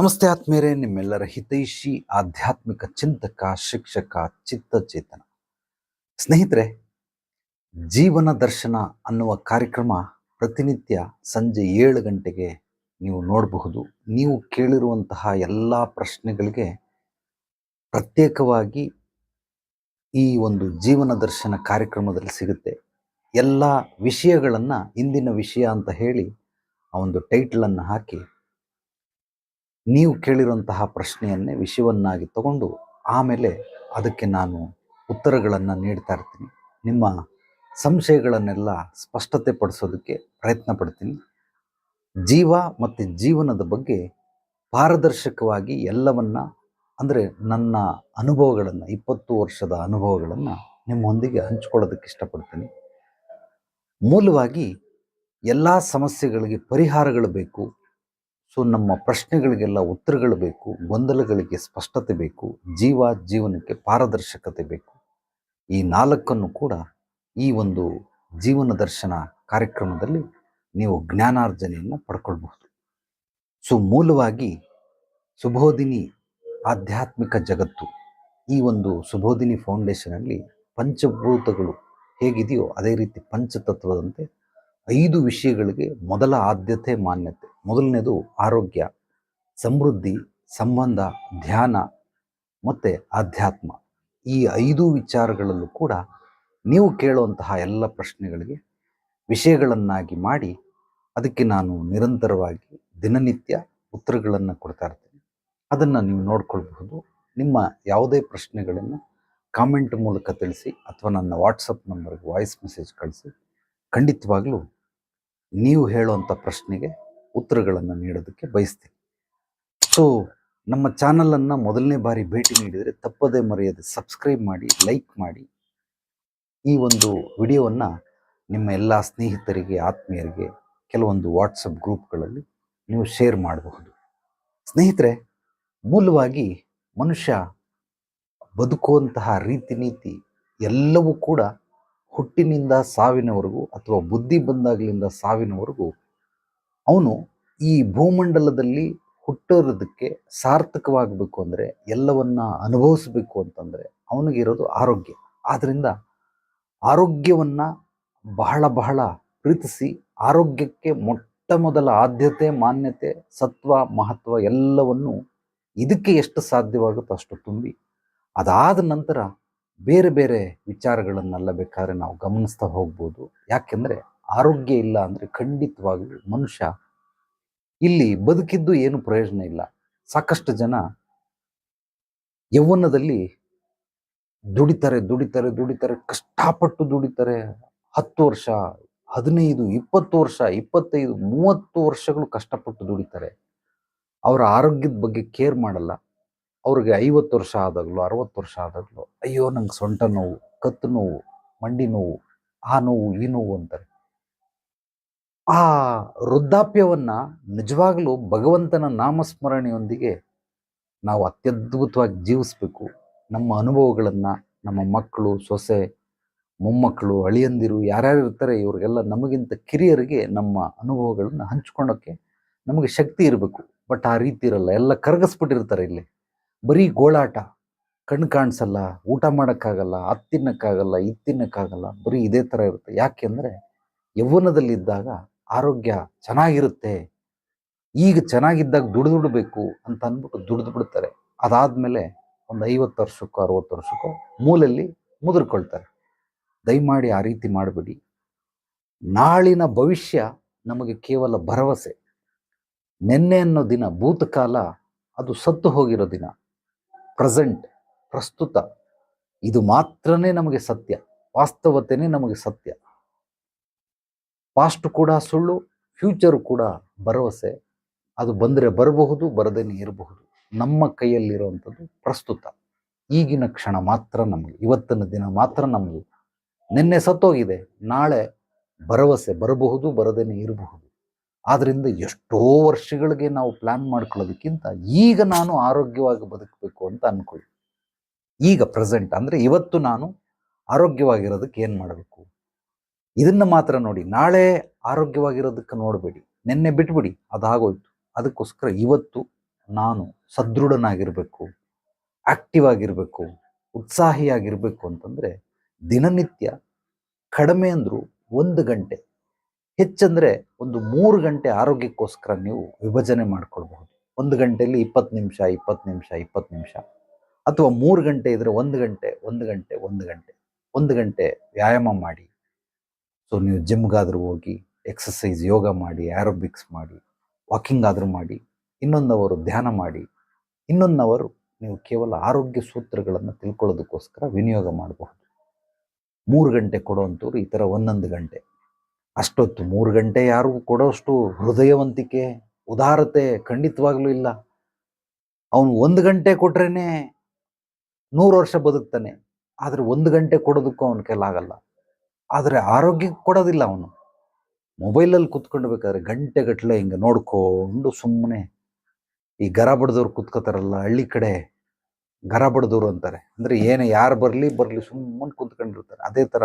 ನಮಸ್ತೆ ಆತ್ಮೀಯರೇ, ನಿಮ್ಮೆಲ್ಲರ ಹಿತೈಷಿ, ಆಧ್ಯಾತ್ಮಿಕ ಚಿಂತಕ, ಶಿಕ್ಷಕ, ಚಿತ್ತಚೇತನ. ಸ್ನೇಹಿತರೆ, ಜೀವನ ದರ್ಶನ ಅನ್ನುವ ಕಾರ್ಯಕ್ರಮ ಪ್ರತಿನಿತ್ಯ ಸಂಜೆ ಏಳು ಗಂಟೆಗೆ ನೀವು ನೋಡಬಹುದು. ನೀವು ಕೇಳಿರುವಂತಹ ಎಲ್ಲ ಪ್ರಶ್ನೆಗಳಿಗೆ ಪ್ರತ್ಯೇಕವಾಗಿ ಈ ಒಂದು ಜೀವನ ದರ್ಶನ ಕಾರ್ಯಕ್ರಮದಲ್ಲಿ ಸಿಗುತ್ತೆ. ಎಲ್ಲ ವಿಷಯಗಳನ್ನು, ಇಂದಿನ ವಿಷಯ ಅಂತ ಹೇಳಿ ಆ ಒಂದು ಟೈಟ್ಲನ್ನು ಹಾಕಿ ನೀವು ಕೇಳಿರುವಂತಹ ಪ್ರಶ್ನೆಯನ್ನೇ ವಿಷಯವನ್ನಾಗಿ ತಗೊಂಡು ಆಮೇಲೆ ಅದಕ್ಕೆ ನಾನು ಉತ್ತರಗಳನ್ನು ನೀಡ್ತಾ ಇರ್ತೀನಿ. ನಿಮ್ಮ ಸಂಶಯಗಳನ್ನೆಲ್ಲ ಸ್ಪಷ್ಟತೆ ಪಡಿಸೋದಕ್ಕೆ ಪ್ರಯತ್ನ ಪಡ್ತೀನಿ. ಜೀವ ಮತ್ತು ಜೀವನದ ಬಗ್ಗೆ ಪಾರದರ್ಶಕವಾಗಿ ಎಲ್ಲವನ್ನ, ಅಂದರೆ ನನ್ನ ಅನುಭವಗಳನ್ನು, ಇಪ್ಪತ್ತು ವರ್ಷದ ಅನುಭವಗಳನ್ನು ನಿಮ್ಮೊಂದಿಗೆ ಹಂಚ್ಕೊಳ್ಳೋದಕ್ಕೆ ಇಷ್ಟಪಡ್ತೀನಿ. ಮೂಲವಾಗಿ ಎಲ್ಲ ಸಮಸ್ಯೆಗಳಿಗೆ ಪರಿಹಾರಗಳು ಬೇಕು. ಸೊ ನಮ್ಮ ಪ್ರಶ್ನೆಗಳಿಗೆಲ್ಲ ಉತ್ತರಗಳು ಬೇಕು, ಗೊಂದಲಗಳಿಗೆ ಸ್ಪಷ್ಟತೆ ಬೇಕು, ಜೀವ ಜೀವನಕ್ಕೆ ಪಾರದರ್ಶಕತೆ ಬೇಕು. ಈ ನಾಲ್ಕನ್ನು ಕೂಡ ಈ ಒಂದು ಜೀವನ ದರ್ಶನ ಕಾರ್ಯಕ್ರಮದಲ್ಲಿ ನೀವು ಜ್ಞಾನಾರ್ಜನೆಯನ್ನು ಪಡ್ಕೊಳ್ಬಹುದು. ಸೊ ಮೂಲವಾಗಿ ಸುಬೋಧಿನಿ ಆಧ್ಯಾತ್ಮಿಕ ಜಗತ್ತು, ಈ ಒಂದು ಸುಬೋಧಿನಿ ಫೌಂಡೇಶನಲ್ಲಿ ಪಂಚಭೂತಗಳು ಹೇಗಿದೆಯೋ ಅದೇ ರೀತಿ ಪಂಚತತ್ವದಂತೆ ಐದು ವಿಷಯಗಳಿಗೆ ಮೊದಲ ಆದ್ಯತೆ, ಮಾನ್ಯತೆ. ಮೊದಲನೇದು ಆರೋಗ್ಯ, ಸಮೃದ್ಧಿ, ಸಂಬಂಧ, ಧ್ಯಾನ ಮತ್ತು ಆಧ್ಯಾತ್ಮ. ಈ ಐದು ವಿಚಾರಗಳಲ್ಲೂ ಕೂಡ ನೀವು ಕೇಳುವಂತಹ ಎಲ್ಲ ಪ್ರಶ್ನೆಗಳಿಗೆ ವಿಷಯಗಳನ್ನಾಗಿ ಮಾಡಿ ಅದಕ್ಕೆ ನಾನು ನಿರಂತರವಾಗಿ ದಿನನಿತ್ಯ ಉತ್ತರಗಳನ್ನು ಕೊಡ್ತಾ ಇರ್ತೀನಿ. ಅದನ್ನು ನೀವು ನೋಡ್ಕೊಳ್ಬಹುದು. ನಿಮ್ಮ ಯಾವುದೇ ಪ್ರಶ್ನೆಗಳನ್ನು ಕಾಮೆಂಟ್ ಮೂಲಕ ತಿಳಿಸಿ ಅಥವಾ ನನ್ನ ವಾಟ್ಸಪ್ ನಂಬರ್ಗೆ ವಾಯ್ಸ್ ಮೆಸೇಜ್ ಕಳಿಸಿ ಖಂಡಿತವಾಗಲೂ ನೀವು ಹೇಳುವಂಥ ಪ್ರಶ್ನೆಗೆ ಉತ್ತರಗಳನ್ನು ನೀಡೋದಕ್ಕೆ ಬಯಸ್ತೀನಿ. ಸೊ ನಮ್ಮ ಚಾನಲನ್ನು ಮೊದಲನೇ ಬಾರಿ ಭೇಟಿ ನೀಡಿದರೆ ತಪ್ಪದೇ ಮರೆಯದೆ ಸಬ್ಸ್ಕ್ರೈಬ್ ಮಾಡಿ, ಲೈಕ್ ಮಾಡಿ. ಈ ಒಂದು ವಿಡಿಯೋವನ್ನು ನಿಮ್ಮ ಎಲ್ಲ ಸ್ನೇಹಿತರಿಗೆ, ಆತ್ಮೀಯರಿಗೆ, ಕೆಲವೊಂದು ವಾಟ್ಸಪ್ ಗ್ರೂಪ್ಗಳಲ್ಲಿ ನೀವು ಶೇರ್ ಮಾಡಬಹುದು. ಸ್ನೇಹಿತರೆ, ಮೂಲವಾಗಿ ಮನುಷ್ಯ ಬದುಕುವಂತಹ ರೀತಿ ನೀತಿ ಎಲ್ಲವೂ ಕೂಡ ಹುಟ್ಟಿನಿಂದ ಸಾವಿನವರೆಗೂ ಅಥವಾ ಬುದ್ಧಿ ಬಂದಾಗಲಿಂದ ಸಾವಿನವರೆಗೂ ಅವನು ಈ ಭೂಮಂಡಲದಲ್ಲಿ ಹುಟ್ಟೋರೋದಕ್ಕೆ ಸಾರ್ಥಕವಾಗಬೇಕು ಅಂದರೆ ಎಲ್ಲವನ್ನ ಅನುಭವಿಸಬೇಕು ಅಂತಂದರೆ ಅವನಿಗಿರೋದು ಆರೋಗ್ಯ. ಆದ್ದರಿಂದ ಆರೋಗ್ಯವನ್ನು ಬಹಳ ಬಹಳ ಪ್ರೀತಿಸಿ ಆರೋಗ್ಯಕ್ಕೆ ಮೊಟ್ಟ ಮೊದಲ ಆದ್ಯತೆ, ಮಾನ್ಯತೆ, ಸತ್ವ, ಮಹತ್ವ ಎಲ್ಲವನ್ನು ಇದಕ್ಕೆ ಎಷ್ಟು ಸಾಧ್ಯವಾಗುತ್ತೋ ಅಷ್ಟು ತುಂಬಿ ಅದಾದ ನಂತರ ಬೇರೆ ಬೇರೆ ವಿಚಾರಗಳನ್ನೆಲ್ಲ ಬೇಕಾದ್ರೆ ನಾವು ಗಮನಿಸ್ತಾ ಹೋಗ್ಬೋದು. ಯಾಕೆಂದರೆ ಆರೋಗ್ಯ ಇಲ್ಲ ಅಂದರೆ ಖಂಡಿತವಾಗಿ ಮನುಷ್ಯ ಇಲ್ಲಿ ಬದುಕಿದ್ದು ಏನು ಪ್ರಯೋಜನ ಇಲ್ಲ. ಸಾಕಷ್ಟು ಜನ ಯೌವನದಲ್ಲಿ ದುಡಿತಾರೆ ದುಡಿತಾರೆ ದುಡಿತಾರೆ, ಕಷ್ಟಪಟ್ಟು ದುಡಿತಾರೆ. ಹತ್ತು ವರ್ಷ, ಹದಿನೈದು, ಇಪ್ಪತ್ತು ವರ್ಷ, ಇಪ್ಪತ್ತೈದು, ಮೂವತ್ತು ವರ್ಷಗಳು ಕಷ್ಟಪಟ್ಟು ದುಡಿತಾರೆ. ಅವರ ಆರೋಗ್ಯದ ಬಗ್ಗೆ ಕೇರ್ ಮಾಡಲ್ಲ. ಅವ್ರಿಗೆ ಐವತ್ತು ವರ್ಷ ಆದಾಗಲೂ, ಅರವತ್ತು ವರ್ಷ ಆದಾಗಲೂ, ಅಯ್ಯೋ ನಂಗೆ ಸೊಂಟ ನೋವು, ಕತ್ತು ನೋವು, ಮಂಡಿ ನೋವು, ಆ ನೋವು, ಈ ನೋವು ಅಂತಾರೆ. ಆ ವೃದ್ಧಾಪ್ಯವನ್ನು ನಿಜವಾಗಲೂ ಭಗವಂತನ ನಾಮಸ್ಮರಣೆಯೊಂದಿಗೆ ನಾವು ಅತ್ಯದ್ಭುತವಾಗಿ ಜೀವಿಸಬೇಕು. ನಮ್ಮ ಅನುಭವಗಳನ್ನು ನಮ್ಮ ಮಕ್ಕಳು, ಸೊಸೆ, ಮೊಮ್ಮಕ್ಕಳು, ಅಳಿಯಂದಿರು ಯಾರ್ಯಾರು ಇರ್ತಾರೆ ಇವರಿಗೆಲ್ಲ ನಮಗಿಂತ ಕಿರಿಯರಿಗೆ ನಮ್ಮ ಅನುಭವಗಳನ್ನು ಹಂಚ್ಕೊಳ್ಳೋಕ್ಕೆ ನಮಗೆ ಶಕ್ತಿ ಇರಬೇಕು. ಬಟ್ ಆ ರೀತಿ ಇರಲ್ಲ. ಎಲ್ಲ ಕರಗಿಸ್ಬಿಟ್ಟಿರ್ತಾರೆ ಇಲ್ಲಿ. ಬರೀ ಗೋಳಾಟ. ಕಣ್ಣು ಕಾಣಿಸಲ್ಲ, ಊಟ ಮಾಡೋಕ್ಕಾಗಲ್ಲ, ಅದು ಇತ್ತಿನ್ನಕ್ಕಾಗಲ್ಲ ಬರೀ ಇದೇ ಥರ ಇರುತ್ತೆ. ಯಾಕೆಂದರೆ ಯೌವನದಲ್ಲಿದ್ದಾಗ ಆರೋಗ್ಯ ಚೆನ್ನಾಗಿರುತ್ತೆ, ಈಗ ಚೆನ್ನಾಗಿದ್ದಾಗ ದುಡ್ದು ದುಡಬೇಕು ಅಂತ ಅಂದ್ಬಿಟ್ಟು ದುಡ್ದು ಬಿಡ್ತಾರೆ. ಅದಾದಮೇಲೆ ಒಂದು ಐವತ್ತು ವರ್ಷಕ್ಕೋ, ಅರವತ್ತು ವರ್ಷಕ್ಕೋ ಮೂಲಲ್ಲಿ ಮುದುರ್ಕೊಳ್ತಾರೆ. ದಯಮಾಡಿ ಆ ರೀತಿ ಮಾಡಬೇಡಿ. ನಾಳಿನ ಭವಿಷ್ಯ ನಮಗೆ ಕೇವಲ ಭರವಸೆ. ನಿನ್ನೆ ಅನ್ನೋ ದಿನ, ಭೂತಕಾಲ, ಅದು ಸತ್ತು ಹೋಗಿರೋ ದಿನ. ಪ್ರೆಸೆಂಟ್, ಪ್ರಸ್ತುತ. ಇದು ಮಾತ್ರನೇ ನಮಗೆ ಸತ್ಯ. ವಾಸ್ತವತೆನೇ ನಮಗೆ ಸತ್ಯ. ಪಾಸ್ಟ್ ಕೂಡ ಸುಳ್ಳು ಫ್ಯೂಚರ್ ಕೂಡ ಭರವಸೆ. ಅದು ಬಂದರೆ ಬರಬಹುದು ಬರದೇನೆ ಇರಬಹುದು. ನಮ್ಮ ಕೈಯಲ್ಲಿರುವಂಥದ್ದು ಪ್ರಸ್ತುತ. ಈಗಿನ ಕ್ಷಣ ಮಾತ್ರ ನಮಗೆ, ಇವತ್ತಿನ ದಿನ ಮಾತ್ರ ನಮಗೆ. ನಿನ್ನೆ ಸತ್ತೋಗಿದೆ, ನಾಳೆ ಭರವಸೆ ಬರಬಹುದು ಬರದೇನೆ ಇರಬಹುದು. ಆದ್ದರಿಂದ ಎಷ್ಟೋ ವರ್ಷಗಳಿಗೆ ನಾವು ಪ್ಲ್ಯಾನ್ ಮಾಡ್ಕೊಳ್ಳೋದಕ್ಕಿಂತ ಈಗ ನಾನು ಆರೋಗ್ಯವಾಗಿ ಬದುಕಬೇಕು ಅಂತ ಅಂದ್ಕೊಳ್ಳಿ ಈಗ ಪ್ರೆಸೆಂಟ್ ಅಂದರೆ ಇವತ್ತು ನಾನು ಆರೋಗ್ಯವಾಗಿರೋದಕ್ಕೆ ಏನು ಮಾಡಬೇಕು? ಇದನ್ನ ಮಾತ್ರ ನೋಡಿ, ನಾಳೆ ಆರೋಗ್ಯವಾಗಿರೋದಕ್ಕೆ ನೋಡಬೇಡಿ. ನಿನ್ನೆ ಬಿಟ್ಬಿಡಿ, ಅದಾಗೋಯ್ತು. ಅದಕ್ಕೋಸ್ಕರ ಇವತ್ತು ನಾನು ಸದೃಢನಾಗಿರಬೇಕು ಆಕ್ಟಿವ್ ಆಗಿರಬೇಕು, ಉತ್ಸಾಹಿಯಾಗಿರಬೇಕು ಅಂತಂದರೆ ದಿನನಿತ್ಯ ಕಡಿಮೆ ಅಂದರೂ ಒಂದು ಗಂಟೆ, ಹೆಚ್ಚಂದರೆ ಒಂದು ಮೂರು ಗಂಟೆ ಆರೋಗ್ಯಕ್ಕೋಸ್ಕರ ನೀವು ವಿಭಜನೆ ಮಾಡ್ಕೊಳ್ಬಹುದು. ಒಂದು ಗಂಟೆಯಲ್ಲಿ ಇಪ್ಪತ್ತು ನಿಮಿಷ ಇಪ್ಪತ್ತು ನಿಮಿಷ ಇಪ್ಪತ್ತು ನಿಮಿಷ. ಅಥವಾ ಮೂರು ಗಂಟೆ ಇದ್ದರೆ ಒಂದು ಗಂಟೆ ಒಂದು ಗಂಟೆ ಒಂದು ಗಂಟೆ ಒಂದು ಗಂಟೆ ವ್ಯಾಯಾಮ ಮಾಡಿ. ಸೊ ನೀವು ಜಿಮ್ಗಾದರೂ ಹೋಗಿ ಎಕ್ಸಸೈಸ್ ಯೋಗ ಮಾಡಿ ಆ್ಯರೋಬಿಕ್ಸ್ ಮಾಡಿ ವಾಕಿಂಗ್ ಆದರೂ ಮಾಡಿ ಇನ್ನೊಂದು ಅವರು ಧ್ಯಾನ ಮಾಡಿ ಇನ್ನೊಂದು ಅವರು ನೀವು ಕೇವಲ ಆರೋಗ್ಯ ಸೂತ್ರಗಳನ್ನು ತಿಳ್ಕೊಳ್ಳೋದಕ್ಕೋಸ್ಕರ ವಿನಿಯೋಗ ಮಾಡಬಹುದು. ಮೂರು ಗಂಟೆ ಕೊಡುವಂಥವ್ರು ಈ ಥರ ಒಂದೊಂದು ಗಂಟೆ. ಅಷ್ಟೊತ್ತು ಮೂರು ಗಂಟೆ ಯಾರಿಗೂ ಕೊಡೋಷ್ಟು ಹೃದಯವಂತಿಕೆ, ಉದಾರತೆ ಖಂಡಿತವಾಗಲೂ ಇಲ್ಲ. ಅವನು ಒಂದು ಗಂಟೆ ಕೊಟ್ರೇ ನೂರು ವರ್ಷ ಬದುಕ್ತಾನೆ. ಆದರೆ ಒಂದು ಗಂಟೆ ಕೊಡೋದಕ್ಕೂ ಅವನ ಕೈಲಾಗಲ್ಲ. ಆದರೆ ಆರೋಗ್ಯ ಕೊಡೋದಿಲ್ಲ ಅವನು. ಮೊಬೈಲಲ್ಲಿ ಕುತ್ಕೊಂಡು ಬೇಕಾದ್ರೆ ಗಂಟೆಗಟ್ಟಲೆ ಹಿಂಗೆ ನೋಡ್ಕೊಂಡು ಸುಮ್ಮನೆ ಈ ಗರ ಬಡ್ದವ್ರು ಕುತ್ಕೋತಾರಲ್ಲ ಹಳ್ಳಿ ಕಡೆ ಗರ ಬಡ್ದವ್ರು ಅಂತಾರೆ. ಅಂದರೆ ಏನೇ ಯಾರು ಬರಲಿ ಬರಲಿ ಸುಮ್ಮನೆ ಕುತ್ಕೊಂಡಿರ್ತಾರೆ. ಅದೇ ಥರ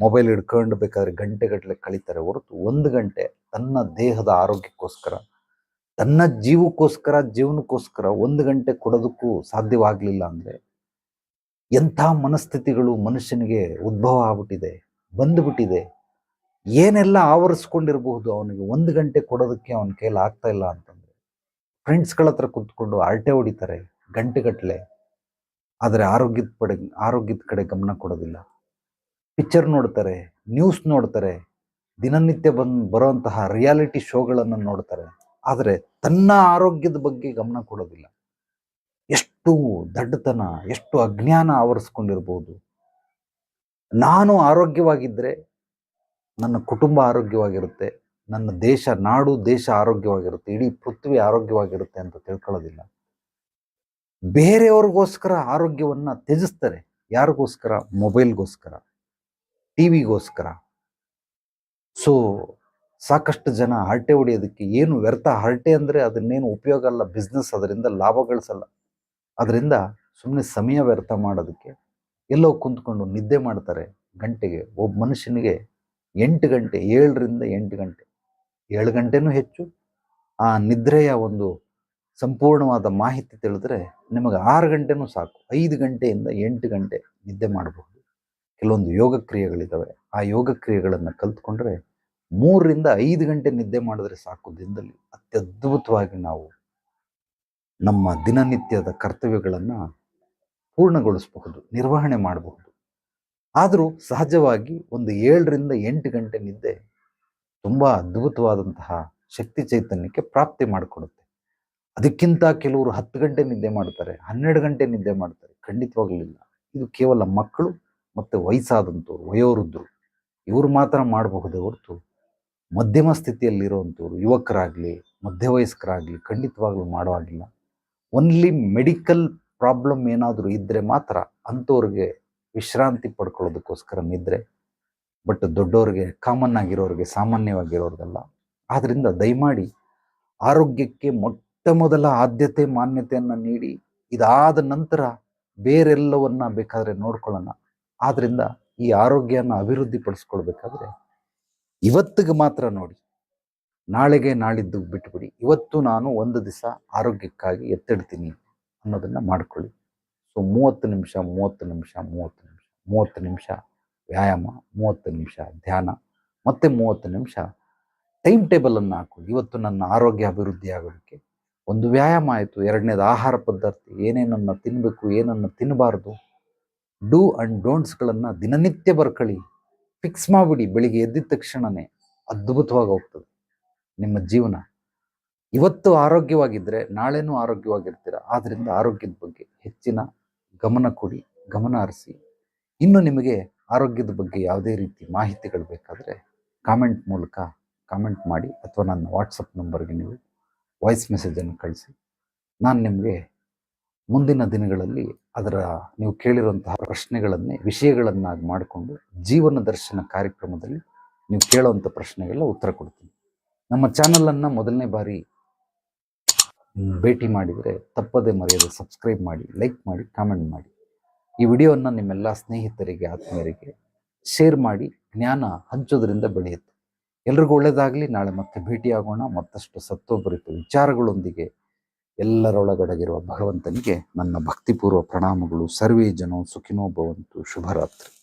ಮೊಬೈಲ್ ಹಿಡ್ಕೊಂಡು ಬೇಕಾದ್ರೆ ಗಂಟೆಗಟ್ಟಲೆ ಕಳೀತಾರೆ ಹೊರತು ಒಂದು ಗಂಟೆ ತನ್ನ ದೇಹದ ಆರೋಗ್ಯಕ್ಕೋಸ್ಕರ, ತನ್ನ ಜೀವಕ್ಕೋಸ್ಕರ, ಜೀವನಕ್ಕೋಸ್ಕರ ಒಂದು ಗಂಟೆ ಕೊಡೋದಕ್ಕೂ ಸಾಧ್ಯವಾಗಲಿಲ್ಲ ಅಂದರೆ ಎಂಥ ಮನಸ್ಥಿತಿಗಳು ಮನುಷ್ಯನಿಗೆ ಉದ್ಭವ ಆಗ್ಬಿಟ್ಟಿದೆ. ಬಂದುಬಿಟ್ಟಿದೆ. ಏನೆಲ್ಲ ಆವರಿಸ್ಕೊಂಡಿರಬಹುದು ಅವನಿಗೆ ಒಂದು ಗಂಟೆ ಕೊಡೋದಕ್ಕೆ ಅವನ ಕೈಲಿ ಆಗ್ತಾ ಇಲ್ಲ ಅಂತಂದ್ರೆ ಫ್ರೆಂಡ್ಸ್ಗಳ ಹತ್ರ ಕುತ್ಕೊಂಡು ಅರಟೆ ಹೊಡಿತಾರೆ ಗಂಟೆಗಟ್ಟಲೆ ಆದರೆ ಆರೋಗ್ಯದ ಪಡೆ, ಆರೋಗ್ಯದ ಕಡೆ ಗಮನ ಕೊಡೋದಿಲ್ಲ. ಪಿಕ್ಚರ್ ನೋಡ್ತಾರೆ ನ್ಯೂಸ್ ನೋಡ್ತಾರೆ, ದಿನನಿತ್ಯ ಬಂದು ಬರುವಂತಹ ರಿಯಾಲಿಟಿ ಶೋಗಳನ್ನು ನೋಡ್ತಾರೆ, ಆದರೆ ತನ್ನ ಆರೋಗ್ಯದ ಬಗ್ಗೆ ಗಮನ ಕೊಡೋದಿಲ್ಲ. ಎಷ್ಟು ದಡ್ಡತನ, ಎಷ್ಟು ಅಜ್ಞಾನ ಆವರಿಸ್ಕೊಂಡಿರ್ಬೋದು ನಾನು ಆರೋಗ್ಯವಾಗಿದ್ದರೆ ನನ್ನ ಕುಟುಂಬ ಆರೋಗ್ಯವಾಗಿರುತ್ತೆ, ನನ್ನ ದೇಶ, ನಾಡು, ದೇಶ ಆರೋಗ್ಯವಾಗಿರುತ್ತೆ, ಇಡೀ ಪೃಥ್ವಿ ಆರೋಗ್ಯವಾಗಿರುತ್ತೆ ಅಂತ ತಿಳ್ಕೊಳ್ಳೋದಿಲ್ಲ. ಬೇರೆಯವ್ರಿಗೋಸ್ಕರ ಆರೋಗ್ಯವನ್ನು ತ್ಯಜಿಸ್ತಾರೆ. ಯಾರಿಗೋಸ್ಕರ? ಮೊಬೈಲ್ಗೋಸ್ಕರ ಟಿ ವಿಗೋಸ್ಕರ ಸೊ, ಸಾಕಷ್ಟು ಜನ ಹರಟೆ ಹೊಡೆಯೋದಕ್ಕೆ ಏನು ವ್ಯರ್ಥ? ಹರಟೆ ಅಂದರೆ ಅದನ್ನೇನು ಉಪಯೋಗ ಅಲ್ಲ ಬಿಸ್ನೆಸ್ ಅದರಿಂದ ಲಾಭ ಗಳಿಸಲ್ಲ. ಅದರಿಂದ ಸುಮ್ಮನೆ ಸಮಯ ವ್ಯರ್ಥ ಮಾಡೋದಕ್ಕೆ ಎಲ್ಲೋ ಕುಂತ್ಕೊಂಡು ನಿದ್ದೆ ಮಾಡ್ತಾರೆ ಗಂಟೆಗೆ. ಒಬ್ಬ ಮನುಷ್ಯನಿಗೆ ಎಂಟು ಗಂಟೆ, ಏಳರಿಂದ ಎಂಟು ಗಂಟೆ, ಏಳು ಗಂಟೆನೂ ಹೆಚ್ಚು. ಆ ನಿದ್ರೆಯ ಒಂದು ಸಂಪೂರ್ಣವಾದ ಮಾಹಿತಿ ತಿಳಿದ್ರೆ ನಿಮಗೆ ಆರು ಗಂಟೆನೂ ಸಾಕು. ಐದು ಗಂಟೆಯಿಂದ ಎಂಟು ಗಂಟೆ ನಿದ್ದೆ ಮಾಡಬಹುದು. ಕೆಲವೊಂದು ಯೋಗ ಕ್ರಿಯೆಗಳಿದ್ದಾವೆ. ಆ ಯೋಗ ಕ್ರಿಯೆಗಳನ್ನು ಕಲ್ತ್ಕೊಂಡ್ರೆ ಮೂರರಿಂದ ಐದು ಗಂಟೆ ನಿದ್ದೆ ಮಾಡಿದ್ರೆ ಸಾಕು ದಿನದಲ್ಲಿ. ಅತ್ಯದ್ಭುತವಾಗಿ ನಾವು ನಮ್ಮ ದಿನನಿತ್ಯದ ಕರ್ತವ್ಯಗಳನ್ನು ಪೂರ್ಣಗೊಳಿಸಬಹುದು, ನಿರ್ವಹಣೆ ಮಾಡಬಹುದು. ಆದರೂ ಸಹಜವಾಗಿ ಒಂದು ಏಳರಿಂದ ಎಂಟು ಗಂಟೆ ನಿದ್ದೆ ತುಂಬ ಅದ್ಭುತವಾದಂತಹ ಶಕ್ತಿ ಚೈತನ್ಯಕ್ಕೆ ಪ್ರಾಪ್ತಿ ಮಾಡಿಕೊಡುತ್ತೆ. ಅದಕ್ಕಿಂತ ಕೆಲವರು ಹತ್ತು ಗಂಟೆ ನಿದ್ದೆ ಮಾಡ್ತಾರೆ, ಹನ್ನೆರಡು ಗಂಟೆ ನಿದ್ದೆ ಮಾಡ್ತಾರೆ, ಖಂಡಿತವಾಗಲಿಲ್ಲ. ಇದು ಕೇವಲ ಮಕ್ಕಳು ಮತ್ತು ವಯಸ್ಸಾದಂಥವ್ರು, ವಯೋವೃದ್ಧರು. ಇವರು ಮಾತ್ರ ಮಾಡಬಹುದೇ ಹೊರತು ಮಧ್ಯಮ ಸ್ಥಿತಿಯಲ್ಲಿರುವಂಥವ್ರು, ಯುವಕರಾಗಲಿ, ಮಧ್ಯವಯಸ್ಕರಾಗಲಿ ಖಂಡಿತವಾಗ್ಲೂ ಮಾಡುವಾಗಿಲ್ಲ ಓನ್ಲಿ ಮೆಡಿಕಲ್ ಪ್ರಾಬ್ಲಮ್ ಏನಾದರೂ ಇದ್ದರೆ ಮಾತ್ರ ಅಂಥವ್ರಿಗೆ ವಿಶ್ರಾಂತಿ ಪಡ್ಕೊಳ್ಳೋದಕ್ಕೋಸ್ಕರ ನಿದ್ರೆ. ಬಟ್ ದೊಡ್ಡವ್ರಿಗೆ ಕಾಮನ್ ಆಗಿರೋರಿಗೆ ಸಾಮಾನ್ಯವಾಗಿರೋರಿಗೆಲ್ಲ ಆದ್ದರಿಂದ ದಯಮಾಡಿ ಆರೋಗ್ಯಕ್ಕೆ ಮೊಟ್ಟ ಮೊದಲ ಆದ್ಯತೆ, ಮಾನ್ಯತೆಯನ್ನು ನೀಡಿ. ಇದಾದ ನಂತರ ಬೇರೆಲ್ಲವನ್ನ ಬೇಕಾದರೆ ನೋಡ್ಕೊಳ್ಳೋಣ. ಆದ್ದರಿಂದ ಈ ಆರೋಗ್ಯನ ಅಭಿವೃದ್ಧಿ ಪಡಿಸ್ಕೊಳ್ಬೇಕಾದ್ರೆ ಇವತ್ತಿಗೆ ಮಾತ್ರ ನೋಡಿ. ನಾಳೆಗೆ ನಾಳಿದ್ದು ಬಿಟ್ಬಿಡಿ. ಇವತ್ತು ನಾನು ಒಂದು ದಿವಸ ಆರೋಗ್ಯಕ್ಕಾಗಿ ಎತ್ತಿಡ್ತೀನಿ. ಅನ್ನೋದನ್ನ ಮಾಡ್ಕೊಳ್ಳಿ. ಸೊ ಮೂವತ್ತು ನಿಮಿಷ ಮೂವತ್ತು ನಿಮಿಷ ಮೂವತ್ತು ನಿಮಿಷ ಮೂವತ್ತು ನಿಮಿಷ ವ್ಯಾಯಾಮ, ಮೂವತ್ತು ನಿಮಿಷ ಧ್ಯಾನ, ಮತ್ತೆ ಮೂವತ್ತು ನಿಮಿಷ ಟೈಮ್ ಟೇಬಲನ್ನು ಹಾಕೊಳ್ಳಿ. ಇವತ್ತು ನನ್ನ ಆರೋಗ್ಯ ಅಭಿವೃದ್ಧಿ ಆಗೋದಕ್ಕೆ ಒಂದು ವ್ಯಾಯಾಮ ಆಯಿತು. ಎರಡನೇದು ಆಹಾರ ಪದ್ಧತಿ ಏನೇನನ್ನು ತಿನ್ನಬೇಕು ಏನನ್ನು ತಿನ್ನಬಾರ್ದು ಡೂ ಆ್ಯಂಡ್ ಡೋಂಟ್ಸ್ಗಳನ್ನು ದಿನನಿತ್ಯ ಬರ್ಕೊಳ್ಳಿ. ಫಿಕ್ಸ್ ಮಾಡಿಬಿಡಿ. ಬೆಳಿಗ್ಗೆ ಎದ್ದಿದ ತಕ್ಷಣವೇ ಅದ್ಭುತವಾಗಿ ಹೋಗ್ತದೆ. ನಿಮ್ಮ ಜೀವನ. ಇವತ್ತು ಆರೋಗ್ಯವಾಗಿದ್ದರೆ ನಾಳೆನೂ ಆರೋಗ್ಯವಾಗಿರ್ತೀರ? ಆದ್ದರಿಂದ ಆರೋಗ್ಯದ ಬಗ್ಗೆ ಹೆಚ್ಚಿನ ಗಮನ ಕೊಡಿ ಗಮನ ಹರಿಸಿ. ಇನ್ನು ನಿಮಗೆ ಆರೋಗ್ಯದ ಬಗ್ಗೆ ಯಾವುದೇ ರೀತಿ ಮಾಹಿತಿಗಳು ಬೇಕಾದರೆ ಕಾಮೆಂಟ್ ಮೂಲಕ ಕಾಮೆಂಟ್ ಮಾಡಿ ಅಥವಾ ನನ್ನ ವಾಟ್ಸಪ್ ನಂಬರ್ಗೆ ನೀವು ವಾಯ್ಸ್ ಮೆಸೇಜನ್ನು ಕಳಿಸಿ. ನಾನು ನಿಮಗೆ ಮುಂದಿನ ದಿನಗಳಲ್ಲಿ ಅದರ ನೀವು ಕೇಳಿರುವಂತಹ ಪ್ರಶ್ನೆಗಳನ್ನೇ ವಿಷಯಗಳನ್ನಾಗಿ ಮಾಡಿಕೊಂಡು ಜೀವನ ದರ್ಶನ ಕಾರ್ಯಕ್ರಮದಲ್ಲಿ ನೀವು ಕೇಳುವಂಥ ಪ್ರಶ್ನೆಗಳ ಉತ್ತರ ಕೊಡ್ತೀನಿ. ನಮ್ಮ ಚಾನಲನ್ನು ಮೊದಲನೇ ಬಾರಿ ಭೇಟಿ ಮಾಡಿದರೆ ತಪ್ಪದೇ ಮರೆಯದೆ ಸಬ್ಸ್ಕ್ರೈಬ್ ಮಾಡಿ ಲೈಕ್ ಮಾಡಿ ಕಾಮೆಂಟ್ ಮಾಡಿ. ಈ ವಿಡಿಯೋವನ್ನು ನಿಮ್ಮೆಲ್ಲ ಸ್ನೇಹಿತರಿಗೆ, ಆತ್ಮೀಯರಿಗೆ ಶೇರ್ ಮಾಡಿ, ಜ್ಞಾನ ಹಂಚೋದ್ರಿಂದ ಬೆಳೆಯುತ್ತೆ. ಎಲ್ರಿಗೂ ಒಳ್ಳೆಯದಾಗಲಿ ನಾಳೆ ಮತ್ತೆ ಭೇಟಿಯಾಗೋಣ. ಮತ್ತಷ್ಟು ಸತ್ವಭರಿತ ವಿಚಾರಗಳೊಂದಿಗೆ ಎಲ್ಲರೊಳಗಡಗಿರುವ ಭಗವಂತನಿಗೆ ನನ್ನ ಭಕ್ತಿಪೂರ್ವ ಪ್ರಣಾಮಗಳು. ಸರ್ವೇ ಜನೋ ಸುಖಿನೋ ಭವಂತು. ಶುಭರಾತ್ರಿ.